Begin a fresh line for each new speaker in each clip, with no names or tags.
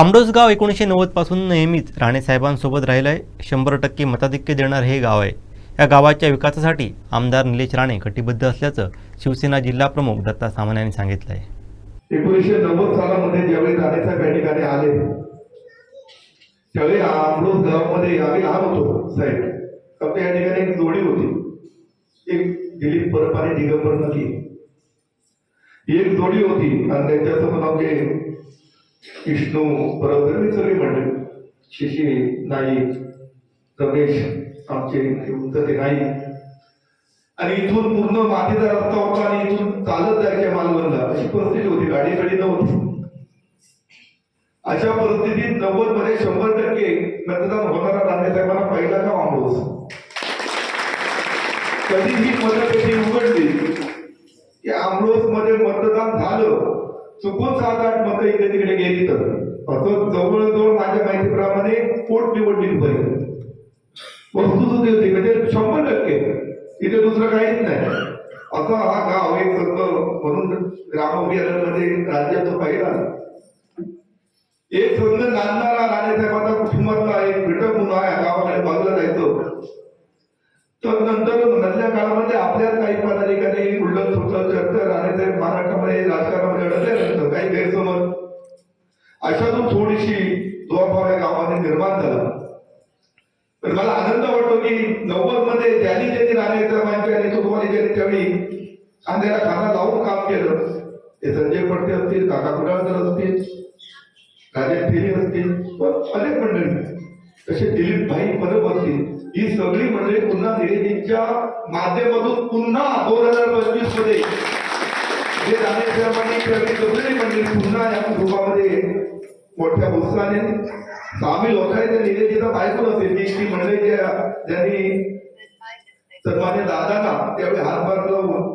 आमडोस गाव एकोणीसशे नव्वदपासून नेहमीच राणेसाहेबांसोबत राहिलं आहे शंभर टक्के मताधिक्य देणार हे गाव आहे. या गावाच्या विकासासाठी आमदार निलेश राणे कटिबद्ध असल्याचं शिवसेना जिल्हा प्रमुख दत्ता सामंत यांनी सांगितलं आहे
एकोणीसशे नव्वद सालामध्ये ज्यावेळी राणेसाहेब या ठिकाणी आले त्यावेळी आमडोस गावामध्ये आम्ही लहान होतो साहेब. फक्त या ठिकाणी एक जोडी होती. एक दिलीप परब आणि दिगंबर नदी. एक जोडी होती आणि त्यांच्यासोबत आमचे विष्णू परब ही शिशी नाईक रमेश आमचे ते नाईक आणि इथून पूर्ण मातीचा रस्ता होता आणि इथून चालत जायच्या मालवणला. अशी परिस्थिती होती. गाडी गाडी नव्हती. अशा परिस्थितीत नव्वद चुकून सात आठ मतं इकडे तिकडे गेली तर. असं जवळजवळ माझ्या माहितीप्रमाणे पोट निवडली पाहिजे वस्तुस्थिती होती म्हणजे शंभर टक्के. इथे दुसरं काहीच नाही. असा हा गाव एक संत म्हणून ग्राम अभियानामध्ये राज्याचा पहिला. एक संघ नांदणारा राणेसाहेबांचा कुटुंबातला एक घटक म्हणून आहे गावाकडे बाजूला जायचं. तर नंतर मधल्या काळामध्ये आपल्याच काही पदाधिकारी उलट सुटलं चर्चा राणेसाहेब महाराष्ट्रामध्ये राजकारणामध्ये अडकल्यानंतर काही गैरसमज. अशातून थोडीशी दुआभाव या गावाने निर्माण झाला. तर मला आनंद वाटतो की नव्वदमध्ये ज्यांनी ज्यांनी राणेसाहेबांच्या नेतृत्वाने ज्यांनी त्यावेळी खांद्याला खाना लावून काम केलं. ते संजय पडते असतील काका कुडाळकर असतील राजेश फेरी असतील अनेक मंडळी तसे दिलीप भाई परब असतील. ही सगळी मंडळी पुन्हा निधीच्या माध्यमातून पुन्हा दोन हजार पंचवीसमध्ये जे सगळी मंडळी पुन्हा या कुटुंबामध्ये मोठ्या उत्साहाने सामील लोकांनी त्या निवेदिता बायको असेल की ती मंडळी ज्यांनी सन्मान्य दादांना त्यावेळी हातभार लावून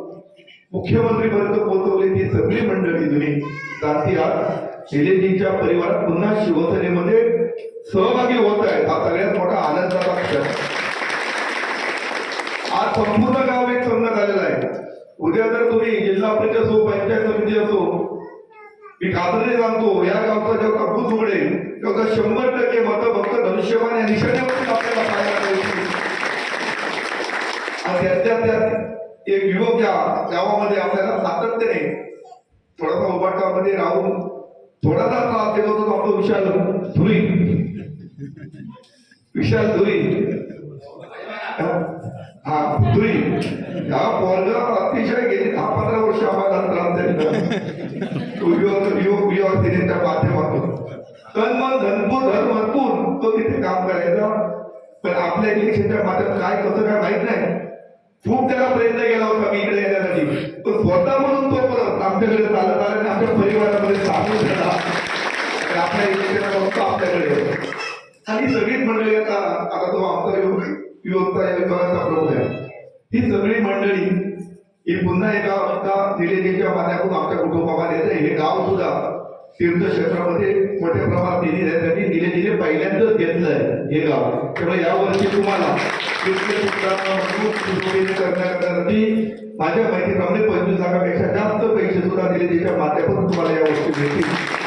मुख्यमंत्रीपर्यंत पोहोचवले. ती सगळी मंडळी तुम्ही जाती आहात निलेजींच्या परिवारात पुन्हा शिवसेनेमध्ये सहभागी होत आहेत. हा सगळ्यात आज संपूर्ण गाव एक संघ झालेला आहे. उद्या जर तुम्ही जिल्हा परिषद असो पंचायत समिती असो मी खात्रीने सांगतो या गावचा जेव्हा कापूस उघडेल तेव्हा शंभर टक्के मतं फक्त धनुष्यबाण या निशाण्यावरती आपल्याला पाहायला आणि त्यात एक युवक या गावामध्ये आपल्याला सातत्याने थोडासा उपाटामध्ये राहून थोडासा त्रास देत होतो आपला विशाल धुरी. विशाल धुरी. हा धुरी या पोरगा अतिशय गेली. दहा पंधरा वर्ष आम्हाला त्रास दिला तो युवक युवक युवक माध्यमातून. तन मन धनपूर धर्मपूर तो तिथे काम करायचा. पण आपल्या इलेक्शनच्या माध्यमात काय कसं काय माहीत नाही. खूप त्याला प्रयत्न केला होता मी इकडे येण्यासाठी. पण स्वतः म्हणून तो परत आमच्याकडे चालत आला आणि आमच्या परिवारामध्ये सामील झाला. आपल्या इलेक्शन आपल्याकडे. आणि सगळीच मंडळी आता आता तो आमचा युवकता या विभागाचा प्रमुख आहे ही सगळी मंडळी ही पुन्हा एका एका निलेजीच्या माध्यमातून आमच्या कुटुंबामध्ये येते हे गाव सुद्धा तीर्थक्षेत्रामध्ये मोठ्या प्रमाणात निधी देण्यासाठी निलेजीने पहिल्यांदाच घेतलंय हे गाव. त्यामुळे यावर्षी तुम्हाला तीर्थक्षेत्रांना करण्यासाठी माझ्या माहितीप्रमाणे पंचवीस लाखापेक्षा जास्त पैसे सुद्धा निलेजीच्या माध्यमातून तुम्हाला या यावर्षी मिळतील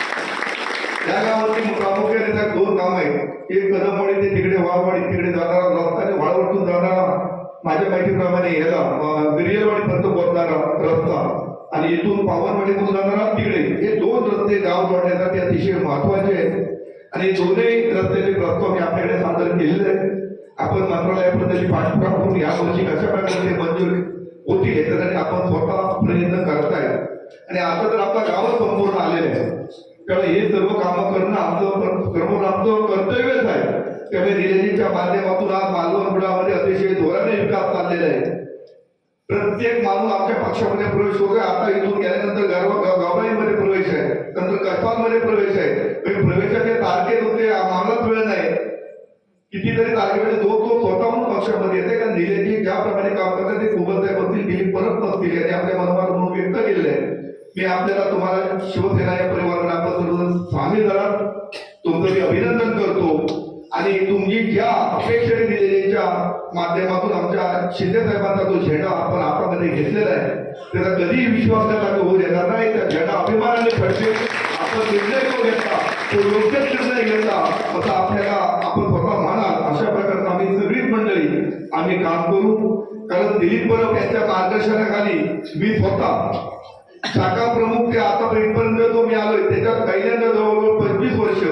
या गावातील प्रामुख्याने त्या दोन काम आहेत एक कदमवाडी ते तिकडे वाळवाडी तिकडे जाणारा रस्ता आणि वाळवटून जाणारा माझ्या माहितीप्रमाणे याला बिरियलवाडी पर्यंत पोहोचणारा रस्ता आणि इथून पावनवाडीतून जाणारा तिकडे. हे दोन रस्ते गाव जोडण्यासाठी अतिशय महत्त्वाचे आहेत. आणि दोन्ही रस्त्याचे त्यामुळे हे सर्व कामं करणं आमचं क्रमून आमचं कर्तव्यच आहे. त्यामुळे निलेजीच्या माध्यमातून आज मालवण बुडामध्ये अतिशय जोराने विकास चाललेला आहे. प्रत्येक माणूस आमच्या पक्षामध्ये प्रवेश होतोय. आता इथून गेल्यानंतर गाव गावबाईमध्ये प्रवेश आहे. नंतर कसबांमध्ये प्रवेश आहे. म्हणजे प्रवेशाचे तारखेत होते. आम्हालाच वेळ नाही. कितीतरी तारखेमध्ये म्हणजे जो तो स्वतःहून पक्षामध्ये येते. कारण निलेजी ज्याप्रमाणे काम करतात ते खूपच साहेब असतील दिलीप परत नसतील यांनी आपल्या मनोभाव हे आपल्याला तुम्हाला शिवसेना या परिवाराला आपण स्वामी झाला तुमचं मी अभिनंदन करतो. आणि तुम्ही ज्या अपेक्षेने दिलेल्या माध्यमातून आमच्या शिंदे साहेबांचा जो झेंडा आपण हातामध्ये घेतलेला आहे त्याचा कधीही विश्वास विश्वासघात होऊ देणार नाही. त्या झेंडा अभिमानाने फडते आपण निर्णय जो घेतला तो योग्य निर्णय घेतला असं आपल्याला आपण स्वतः म्हणाल. अशा प्रकारचं आम्ही सगळीच मंडळी आम्ही काम करू. कारण दिलीप परब यांच्या मार्गदर्शनाखाली मी स्वतः शाखा प्रमुख ते आतापर्यंत जो मी आलोय त्याच्यात पहिल्यांदा जवळजवळ पंचवीस वर्ष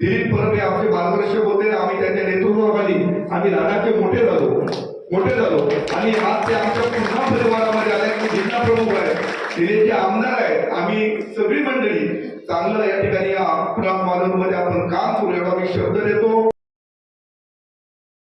दिलीप परब हे आमचे मार्गदर्शक होते आम्ही त्यांच्या नेतृत्वाखाली आम्ही लडाखचे मोठे झालो. मोठे झालो. आणि आज ते आमच्या पुन्हा परिवारामध्ये आले की जिल्हा प्रमुख आहे दिल्लीचे आमदार आहेत. आम्ही सगळी मंडळी चांगलं या ठिकाणी या मध्ये आपण काम करूया. मी शब्द देतो.